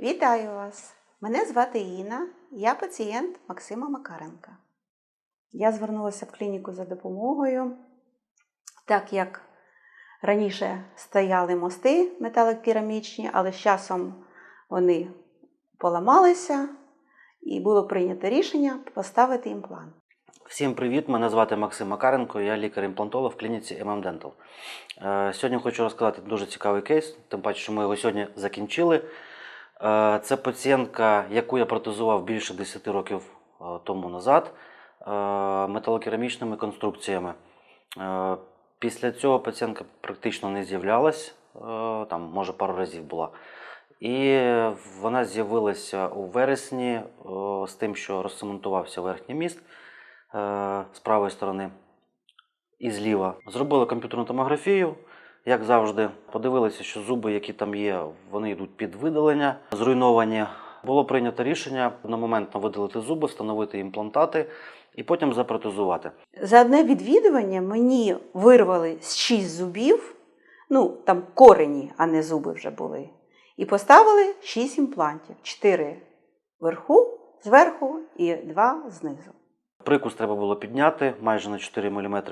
Вітаю вас! Мене звати Інна, я пацієнт Максима Макаренка. Я звернулася в клініку за допомогою, так як раніше стояли мости металокерамічні, але з часом вони поламалися і було прийнято рішення поставити імплант. Всім привіт! Мене звати Максим Макаренко, я лікар-імплантолог в клініці MM Dental. Е, Сьогодні хочу розказати дуже цікавий кейс, тим паче, що ми його сьогодні закінчили. Е, Це пацієнтка, яку я протезував більше 10 років е, тому назад е, металокерамічними конструкціями. Після цього пацієнтка практично не з'являлась, там, може, пару разів була. І вона з'явилася у вересні з тим, що розцементувався верхній міст з правої сторони і зліва. Зробили комп'ютерну томографію, як завжди. Подивилися, що зуби, які там є, вони йдуть під видалення, зруйновані. Було прийнято рішення одномоментно видалити зуби, встановити імплантати і потім запротезувати. За одне відвідування мені вирвали з 6 зубів, ну там корені, а не зуби вже були. І поставили 6 імплантів: 4 вверху, зверху і 2 знизу. Прикус треба було підняти майже на 4 мм.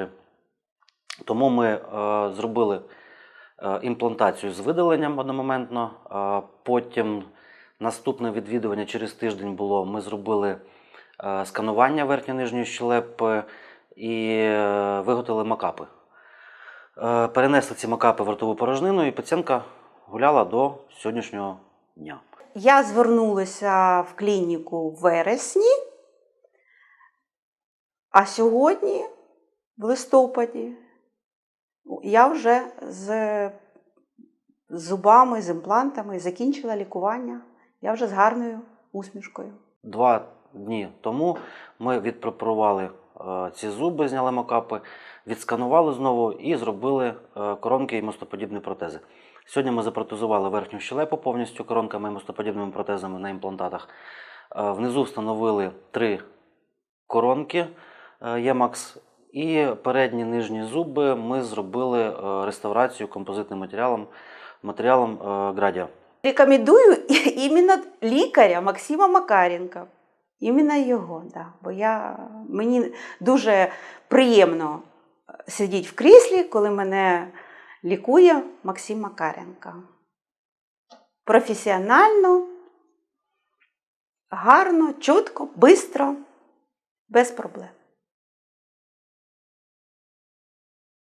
Тому ми е, зробили імплантацію з видаленням одномоментно. Е, потім наступне відвідування через тиждень було. Ми зробили е, сканування верхньо-нижньої щелепи і е, виготовили макапи. Е, перенесли ці макапи в ротову порожнину, і пацієнтка гуляла до сьогоднішнього дня. Я звернулася в клініку в вересні, а сьогодні, в листопаді, я вже з зубами, з імплантами закінчила лікування. Я вже з гарною усмішкою. Два дні тому ми відпрепарували е, ці зуби, зняли макапи, відсканували знову і зробили е, коронки і мостоподібні протези. Сьогодні ми запротезували верхню щелепу повністю коронками і мостоподібними протезами на імплантатах. Е, Внизу встановили три коронки Ємакс. І передні нижні зуби ми зробили е, реставрацію композитним матеріалом, матеріалом е, Градіа. Рекомендую іменно лікаря Максима Макаренка. Іменно його, да. бо я, мені дуже приємно сидіти в кріслі, коли мене лікує Максим Макаренко. Професіонально, гарно, чітко, швидко, без проблем.